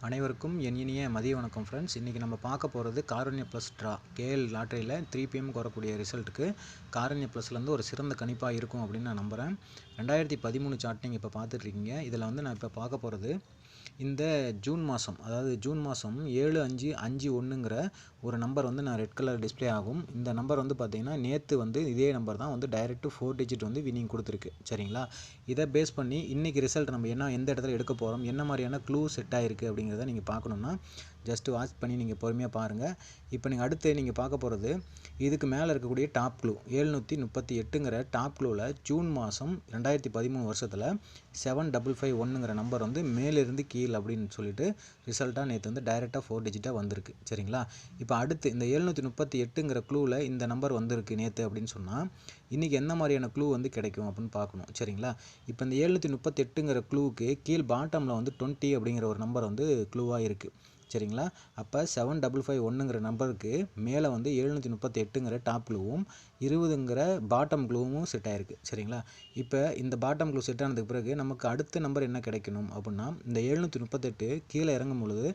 அனைவருக்கும் என் இனிய மதிய வணக்கம் ஃப்ரெண்ட்ஸ் இன்றைக்கி நம்ம பார்க்க போகிறது காரண்ய ப்ளஸ் ட்ரா கேஎல் லாட்டரியில் த்ரீ பிஎம்க்கு வரக்கூடிய ரிசல்ட்டுக்கு காரண்ய ப்ளஸ்லேருந்து ஒரு சிறந்த கணிப்பாக இருக்கும் அப்படின்னு நான் நம்புகிறேன் ரெண்டாயிரத்தி பதிமூணு சார்ட் நீங்கள் இப்போ பார்த்துட்ருக்கீங்க இதில் வந்து நான் இப்போ பார்க்க போகிறது இந்த ஜூன் மாதம் அதாவது ஜூன் மாதம் ஏழு அஞ்சு அஞ்சு ஒன்றுங்கிற ஒரு நம்பர் வந்து நான் ரெட் கலர் டிஸ்ப்ளே ஆகும். இந்த நம்பர் வந்து பார்த்தீங்கன்னா நேற்று வந்து இதே நம்பர் தான் வந்து டைரக்ட் டு ஃபோர் டிஜிட் வந்து வினிங் கொடுத்துருக்கு. சரிங்களா? இதை பேஸ் பண்ணி இன்றைக்கி ரிசல்ட் நம்ம என்ன எந்த இடத்துல எடுக்க போகிறோம் என்ன மாதிரியான க்ளூ செட் ஆகிருக்கு அப்படிங்கிறத நீங்கள் பார்க்கணுன்னா ஜஸ்ட்டு வாட்ச் பண்ணி நீங்கள் பொறுமையாக பாருங்கள் இப்போ நீங்கள் அடுத்து நீங்கள் பார்க்க போகிறது இதுக்கு மேலே இருக்கக்கூடிய டாப் க்ளூ ஏழ்நூற்றி முப்பத்தி எட்டுங்கிற டாப் க்ளூவில் ஜூன் மாதம் ரெண்டாயிரத்தி பதிமூணு வருஷத்தில் செவன் டபுள் ஃபைவ் ஒன்றுங்கிற நம்பர் வந்து மேலிருந்து கீழே கீழ் அப்படின்னு சொல்லிட்டு ரிசல்ட்டாக நேற்று வந்து டைரெக்டாக ஃபோர் டிஜிட்டாக வந்திருக்கு. சரிங்களா? இப்போ அடுத்து இந்த எழுநூற்றி முப்பத்தி எட்டுங்கிற க்ளூவில் இந்த நம்பர் வந்திருக்கு நேற்று அப்படின்னு சொன்னால் இன்றைக்கி என்ன மாதிரியான க்ளூ வந்து கிடைக்கும் அப்படின்னு பார்க்கணும். சரிங்களா? இப்போ இந்த எழுநூற்றி முப்பத்தி எட்டுங்கிற க்ளூவுக்கு கீழ் பாட்டமில் வந்து டுவெண்ட்டி அப்படிங்கிற ஒரு நம்பர் வந்து க்ளூவாக இருக்குது சரிங்களா? அப்போ செவன் டபுள் ஃபைவ் ஒன்றுங்கிற நம்பருக்கு மேலே வந்து எழுநூற்றி முப்பத்தி எட்டுங்கிற டாப் க்ளூவும் இருபதுங்கிற பாட்டம் க்ளூவும் செட் ஆயிருக்கு. சரிங்களா? இப்போ இந்த பாட்டம் க்ளூ செட் ஆனதுக்கு பிறகு நமக்கு அடுத்த நம்பர் என்ன கிடைக்கணும் அப்படின்னா இந்த எழுநூற்றி முப்பத்தெட்டு கீழே இறங்கும் பொழுது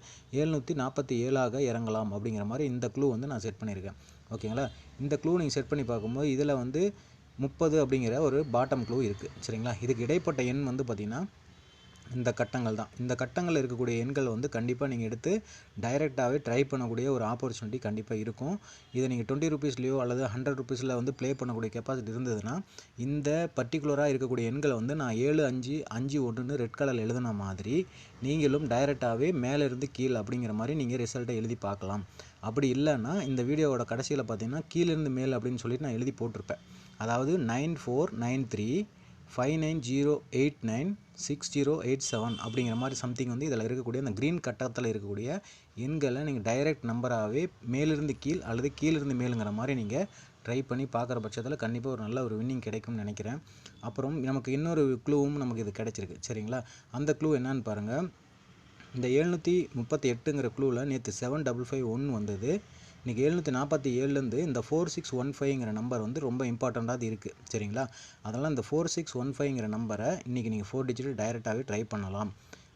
எழுநூற்றி நாற்பத்தி ஏழாக இறங்கலாம் அப்படிங்கிற மாதிரி இந்த க்ளூ வந்து நான் செட் பண்ணியிருக்கேன். ஓகேங்களா? இந்த க்ளூ நீங்கள் செட் பண்ணி பார்க்கும்போது இதில் வந்து முப்பது அப்படிங்கிற ஒரு பாட்டம் க்ளூ இருக்குது சரிங்களா? இதுக்கு இடைப்பட்ட எண் வந்து பார்த்திங்கன்னா இந்த கட்டங்கள் தான். இந்த கட்டங்கள் இருக்கக்கூடிய எண்கள் வந்து கண்டிப்பாக நீங்கள் எடுத்து டைரெக்டாகவே ட்ரை பண்ணக்கூடிய ஒரு ஆப்பர்ச்சுனிட்டி கண்டிப்பாக இருக்கும். இதை நீங்கள் டுவெண்ட்டி ருபீஸ்லையோ அல்லது ஹண்ட்ரட் ருபீஸில் வந்து ப்ளே பண்ணக்கூடிய கெப்பாசிட்டி இருந்ததுன்னா இந்த பர்டிகுலராக இருக்கக்கூடிய எண்களை வந்து நான் ஏழு அஞ்சு அஞ்சு ஒன்றுன்னு ரெட் கலரில் எழுதின மாதிரி நீங்களும் டைரெக்டாகவே மேலேருந்து கீழே அப்படிங்கிற மாதிரி நீங்கள் ரிசல்ட்டை எழுதி பார்க்கலாம். அப்படி இல்லைன்னா இந்த வீடியோவோட கடைசியில் பார்த்தீங்கன்னா கீழேருந்து மேல் அப்படின்னு சொல்லிட்டு நான் எழுதி போட்டிருப்பேன். அதாவது nine four nine three five nine zero eight nine six zero eight seven அப்படிங்கிற மாதிரி சம்திங் வந்து இதில் இருக்கக்கூடிய அந்த க்ரீன் கட்டத்தில் இருக்கக்கூடிய எண்களை நீங்கள் டைரக்ட் நம்பராகவே மேலிருந்து கீழ் அல்லது கீழிருந்து மேலுங்கிற மாதிரி நீங்கள் ட்ரை பண்ணி பார்க்குற பட்சத்தில் கண்டிப்பாக ஒரு நல்ல ஒரு வின்னிங் கிடைக்கும்னு நினைக்கிறேன். அப்புறம் நமக்கு இன்னொரு க்ளூவும் நமக்கு இது கிடைச்சிருக்கு. சரிங்களா? அந்த க்ளூ என்னன்னு பாருங்கள் இந்த எழுநூற்றி முப்பத்தி எட்டுங்கிற க்ளூவில் நேற்று செவன் டபுள் ஃபைவ் ஒன் வந்தது. இன்றைக்கி எழுநூற்றி நாற்பத்தி ஏழுலேருந்து இந்த ஃபோர் சிக்ஸ் ஒன் ஃபைவ்ங்கிற நம்பர் வந்து ரொம்ப இம்பார்ட்டண்ட்டாக இருக்குது சரிங்களா? அதனால் இந்த ஃபோர் சிக்ஸ் ஒன் ஃபைவ்ங்கிற நம்பரை இன்றைக்கி நீங்கள் ஃபோர் டிஜிட் டைரெக்டாகவே ட்ரை பண்ணலாம்.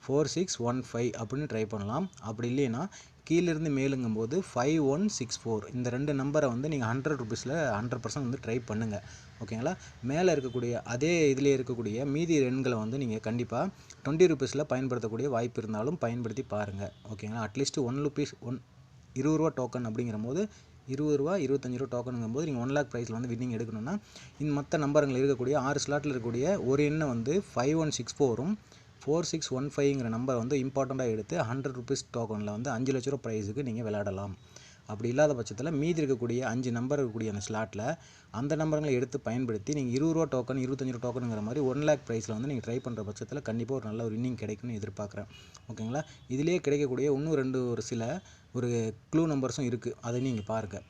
ஃபோர் சிக்ஸ் ஒன் ஃபைவ் அப்படின்னு ட்ரை பண்ணலாம். அப்படி இல்லைன்னா கீழிருந்து மேலுங்கும்போது ஃபைவ் ஒன் சிக்ஸ் ஃபோர் இந்த ரெண்டு நம்பரை வந்து நீங்கள் ஹண்ட்ரட் ருபீஸில் ஹண்ட்ரட் பர்சன்ட் வந்து ட்ரை பண்ணுங்கள் ஓகேங்களா மேலே இருக்கக்கூடிய அதே இதிலே இருக்கக்கூடிய மீதி எண்களை வந்து நீங்கள் கண்டிப்பாக டுவெண்ட்டி ருபீஸில் பயன்படுத்தக்கூடிய வாய்ப்பு இருந்தாலும் பயன்படுத்தி பாருங்கள் ஓகேங்களா அட்லீஸ்ட் ஒன் ருபீஸ் ஒன் இருபது ரூபா டோக்கன் அப்படிங்கிற போது இருபது ரூபா இருபத்தஞ்சி ரூபா டோக்கனுங்கும் போது நீங்கள் ஒன் லேக் ப்ரைஸில் வந்து வின்னிங் எடுக்கணும்னா இந்த மற்ற நம்பருங்களில் இருக்கக்கூடிய ஆறு ஸ்லாட்டில் இருக்கக்கூடிய ஒரு எண்ணை வந்து ஃபைவ் ஒன் சிக்ஸ் ஃபோரும் ஃபோர் சிக்ஸ் ஒன் ஃபைவ்ங்கிற நம்பர் வந்து இம்பார்ட்டண்ட்டாக எடுத்து ஹண்ட்ரட் ருபீஸ் டோக்கனில் வந்து அஞ்சு லட்ச ரூபா ப்ரைஸுக்கு நீங்கள் விளையாடலாம். அப்படி இல்லாத பட்சத்தில் மீதி இருக்கக்கூடிய அஞ்சு நம்பர் இருக்கக்கூடிய அந்த ஸ்லாட்டில் அந்த நம்பர்களை எடுத்து பயன்படுத்தி நீங்கள் இருபது ரூபா டோக்கன் இருபத்தஞ்சு ரூபா டோக்கனுங்கிற மாதிரி ஒன் லேக் ப்ரைஸில் வந்து நீங்கள் ட்ரை பண்ணுற பட்சத்தில் கண்டிப்பாக ஒரு நல்ல ஒரு இன்னிங் கிடைக்கும்னு எதிர்பார்க்குறேன். ஓகேங்களா? இதிலேயே கிடைக்கக்கூடிய இன்னும் ரெண்டு ஒரு சில ஒரு க்ளூ நம்பர்ஸும் இருக்குது அதை நீங்கள் பாருங்கள்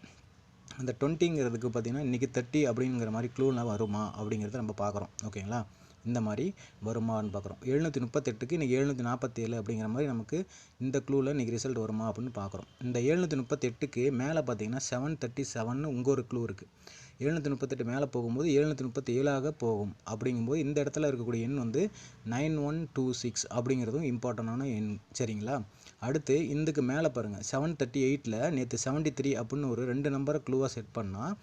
அந்த டுவெண்ட்டிங்கிறதுக்கு பார்த்திங்கன்னா இன்றைக்கி தேர்ட்டி அப்படிங்கிற மாதிரி க்ளூலாம் வருமா அப்படிங்கிறத நம்ம பார்க்குறோம் ஓகேங்களா? இந்த மாதிரி வருமானு பார்க்குறோம். எழுநூற்றி முப்பத்தெட்டுக்கு இன்றைக்கி எழுநூற்றி நாற்பத்தேழு அப்படிங்கிற மாதிரி நமக்கு இந்த க்ளூவில் இன்றைக்கி ரிசல்ட் வருமா அப்படின்னு பார்க்குறோம். இந்த எழுநூற்றி முப்பத்தெட்டுக்கு மேலே பார்த்தீங்கன்னா செவன் தேர்ட்டி செவன் உங்கள் ஒரு க்ளூ இருக்குது எழுநூற்றி முப்பத்தெட்டு மேலே போகும்போது எழுநூற்றி முப்பத்தி ஏழாக போகும். அப்படிங்கும்போது இந்த இடத்துல இருக்கக்கூடிய எண் வந்து நைன் ஒன் டூ சிக்ஸ் அப்படிங்கிறதும் இம்பார்ட்டண்டான எண். சரிங்களா? அடுத்து இதுக்கு மேலே பாருங்கள் செவன் தேர்ட்டி எயிட்டில் நேற்று செவன்ட்டி த்ரீ அப்படின்னு ஒரு ரெண்டு நம்பரை க்ளூவாக செட் பண்ணால்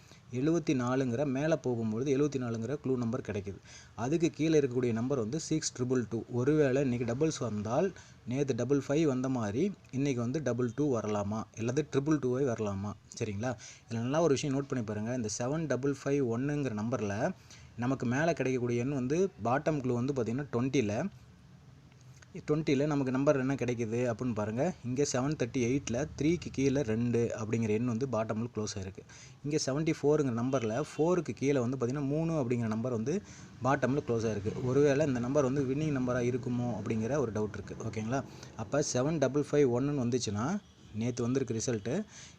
எழுபத்தி நாலுங்கிற மேலே போகும்பொழுது எழுபத்தி நாலுங்கிற க்ளூ நம்பர் கிடைக்குது. அதுக்கு கீழே இருக்கக்கூடிய நம்பர் வந்து சிக்ஸ் ட்ரிபிள் டூ ஒருவேளை இன்றைக்கி டபுள்ஸ் வந்தால் நேற்று டபுள் ஃபைவ் வந்த மாதிரி இன்றைக்கி வந்து டபுள் டூ வரலாமா? அல்லது ட்ரிபிள் டூவை வரலாமா? சரிங்களா? இதில் நல்லா ஒரு விஷயம் நோட் பண்ணி பாருங்கள் இந்த செவன் டபுள் ஃபைவ் ஒன்றுங்கிற நம்பரில் நமக்கு மேலே கிடைக்கக்கூடிய எண் வந்து பாட்டம் க்ளூ வந்து பார்த்திங்கன்னா டுவெண்ட்டியில் டுவெண்ட்டியில் நமக்கு நம்பர் என்ன கிடைக்குது அப்படின்னு பாருங்கள் இங்கே செவன் தேர்ட்டி எயிட்டில் த்ரீக்கு கீழே ரெண்டு அப்படிங்கிற எண் வந்து பாட்டமில் க்ளோஸ் ஆகிருக்கு இங்கே செவன்ட்டி ஃபோருங்கிற நம்பரில் ஃபோருக்கு கீழே வந்து பார்த்திங்கன்னா மூணு அப்படிங்கிற நம்பர் வந்து பாட்டமில் க்ளோஸ் ஆகிருக்கு ஒருவேளை இந்த நம்பர் வந்து வின்னிங் நம்பராக இருக்குமோ அப்படிங்கிற ஒரு டவுட் இருக்குது ஓகேங்களா அப்போ செவன் டபுள் ஃபைவ் ஒன்றுன்னு வந்துச்சுன்னா நேற்று வந்திருக்கு ரிசல்ட்டு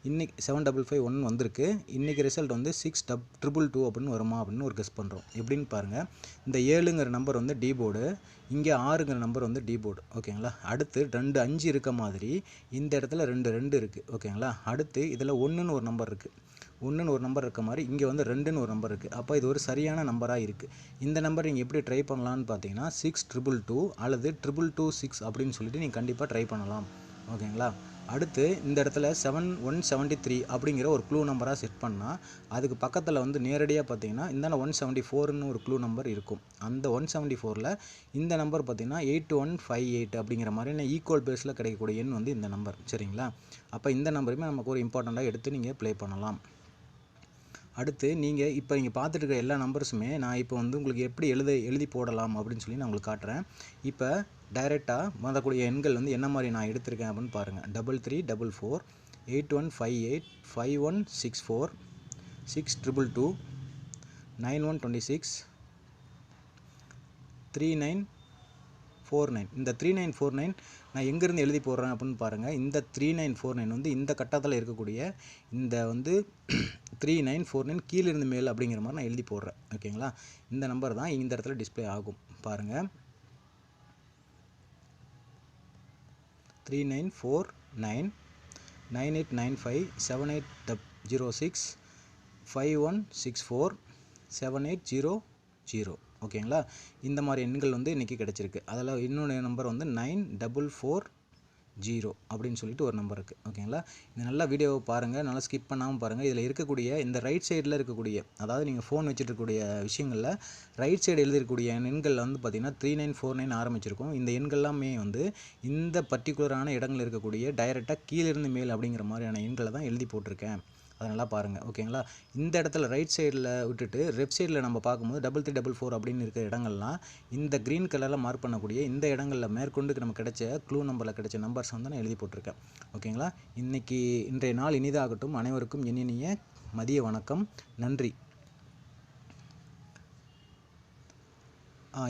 இன்றைக்கி செவன் டபுள் ஃபைவ் ஒன் வந்திருக்கு. இன்றைக்கி ரிசல்ட் வந்து சிக்ஸ் டப் ட்ரிபிள் டூ அப்படின்னு வருமா அப்படின்னு ஒரு கெஸ் பண்ணுறோம் எப்படின்னு பாருங்கள் இந்த ஏழுங்கிற நம்பர் வந்து டி போர்டு இங்கே ஆறுங்கிற நம்பர் வந்து டி போர்டு ஓகேங்களா அடுத்து ரெண்டு அஞ்சு இருக்க மாதிரி இந்த இடத்துல ரெண்டு ரெண்டு இருக்குது ஓகேங்களா அடுத்து இதில் ஒன்றுன்னு ஒரு நம்பர் இருக்குது ஒன்றுன்னு ஒரு நம்பர் இருக்க மாதிரி இங்கே வந்து ரெண்டுன்னு ஒரு நம்பர் இருக்குது அப்போ இது ஒரு சரியான நம்பராக இருக்குது இந்த நம்பர் நீங்கள் எப்படி ட்ரை பண்ணலான்னு பார்த்தீங்கன்னா சிக்ஸ் ட்ரிபிள் டூ அல்லது ட்ரிபிள் டூ சிக்ஸ் அப்படின்னு சொல்லிட்டு நீங்கள் கண்டிப்பாக ட்ரை பண்ணலாம். ஓகேங்களா அடுத்து இந்த இடத்துல செவன் ஒன் செவன்ட்டி த்ரீ அப்படிங்கிற ஒரு க்ளூ நம்பராக செட் பண்ணால் அதுக்கு பக்கத்தில் வந்து நேரடியாக பார்த்தீங்கன்னா இந்த ஒன் செவன்ட்டி ஃபோர்னு ஒரு க்ளூ நம்பர் இருக்கும். அந்த ஒன் செவன்ட்டி ஃபோரில் இந்த நம்பர் பார்த்தீங்கன்னா எயிட் ஒன் ஃபைவ் எயிட் அப்படிங்கிற மாதிரி ஈக்குவல் பேஸில் கிடைக்கக்கூடிய எண் வந்து இந்த நம்பர் சரிங்களா? அப்போ இந்த நம்பருமே நமக்கு ஒரு இம்பார்ட்டண்ட்டாக எடுத்து நீங்கள் ப்ளே பண்ணலாம். அடுத்து நீங்கள் இப்போ நீங்கள் பார்த்துட்டு இருக்கிற எல்லா நம்பர்ஸுமே நான் இப்போ வந்து உங்களுக்கு எப்படி எழுத எழுதி போடலாம் அப்படின்னு சொல்லி நான் உங்களுக்கு காட்டுறேன். இப்போ டைரெக்டாக வரக்கூடிய எண்கள் வந்து என்ன மாதிரி நான் எடுத்திருக்கேன் அப்படின்னு பாருங்கள் double three double four eight one five eight five one six four six triple two nine one twenty six three nine four nine இந்த த்ரீ நைன் ஃபோர் நைன் நான் எங்கேருந்து எழுதி போடுறேன் அப்படின்னு பாருங்கள் இந்த த்ரீ நைன் ஃபோர் நைன் வந்து இந்த கட்டத்தில் இருக்கக்கூடிய இந்த வந்து த்ரீ நைன் ஃபோர் நைன் கீழிருந்து மேல் அப்படிங்கிற மாதிரி நான் எழுதி போடுறேன். ஓகேங்களா இந்த நம்பர் தான் இந்த இடத்துல டிஸ்ப்ளே ஆகும். பாருங்கள் three nine four nine nine eight nine five seven eight double zero six five one six four seven eight zero zero ஓகேங்களா? இந்த மாதிரி எண்கள் வந்து இன்றைக்கி கிடச்சிருக்கு. அதில் இன்னொன்று நம்பர் வந்து நைன் டபுள் ஃபோர் ஜீரோ அப்படின்னு சொல்லிட்டு ஒரு நம்பர் இருக்குது ஓகேங்களா? இந்த நல்ல வீடியோவை பாருங்கள் நல்லா ஸ்கிப் பண்ணாமல் பாருங்கள் இதில் இருக்கக்கூடிய இந்த ரைட் சைடில் இருக்கக்கூடிய அதாவது நீங்கள் ஃபோன் வச்சுருக்கக்கூடிய விஷயங்களில் ரைட் சைடு எழுதிருக்கக்கூடிய எண்கள் வந்து பார்த்திங்கன்னா த்ரீ நைன் ஃபோர் நைன் ஆரம்பிச்சிருக்கும். இந்த எண்கள்லாமே வந்து இந்த பர்டிகுலரான இடங்கள் இருக்கக்கூடிய டைரெக்டாக கீழிருந்து மேல் அப்படிங்கிற மாதிரியான எண்களை தான் எழுதி போட்டிருக்கேன். அதை நல்லா பாருங்கள் ஓகேங்களா? இந்த இடத்துல ரைட் சைடில் விட்டுட்டு லெஃப்ட் சைடில் நம்ம பார்க்கும்போது டபுள் த்ரீ டபுள் ஃபோர் அப்படின்னு இருக்கிற இடங்கள்லாம் இந்த க்ரீன் கலரில் மார்க் பண்ணக்கூடிய இந்த இடங்களில் மேற்கொண்டு நமக்கு கிடைச்ச க்ளூ நம்பரில் கிடைச்ச நம்பர்ஸ் வந்து நான் எழுதி போட்டிருக்கேன் ஓகேங்களா? இன்றைக்கி இன்றைய நாள் இனிதாகட்டும். அனைவருக்கும் இனிய மதிய வணக்கம். நன்றி.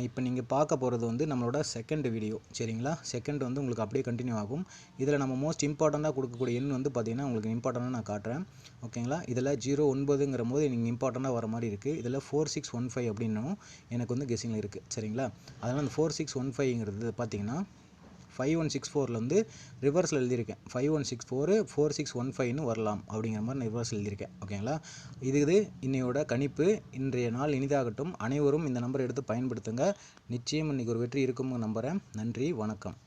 இப்போ நீங்கள் பார்க்க போகிறது வந்து நம்மளோட செகண்ட் வீடியோ சரிங்களா? செகண்ட் வந்து உங்களுக்கு அப்படியே கண்டினியூ ஆகும். இதில் நம்ம மோஸ்ட் இம்பார்ட்டண்ட்டாக கொடுக்கக்கூடிய எண் வந்து பார்த்திங்கன்னா உங்களுக்கு இம்பார்ட்டண்ட்டாக நான் காட்டுறேன். ஓகேங்களா இதில் ஜீரோ ஒன்பதுங்கிற போது நீங்கள் இம்பார்ட்டண்ட்டாக வர மாதிரி இருக்குது இதில் ஃபோர் சிக்ஸ் ஒன் ஃபைவ் அப்படின்னும் எனக்கு வந்து கெஸிங்கில் இருக்குது சரிங்களா? அதனால் அந்த ஃபோர் சிக்ஸ் ஒன் ஃபைவ்ங்கிறது பார்த்தீங்கன்னா ஃபைவ் ஒன் சிக்ஸ் ஃபோரில் வந்து ரிவர்ஸில் எழுதியிருக்கேன். Five one six four four six one ஃபைவ்னு வரலாம் அப்படிங்கிற மாதிரி நான் ரிவர்ஸ் எழுதியிருக்கேன். ஓகேங்களா இது இது இன்னையோட கணிப்பு. இன்றைய நாள் இனிதாகட்டும். அனைவரும் இந்த நம்பரை எடுத்து பயன்படுத்துங்க. நிச்சயம் இன்றைக்கி ஒரு வெற்றி இருக்கும்னு நம்புகிறேன் நன்றி வணக்கம்.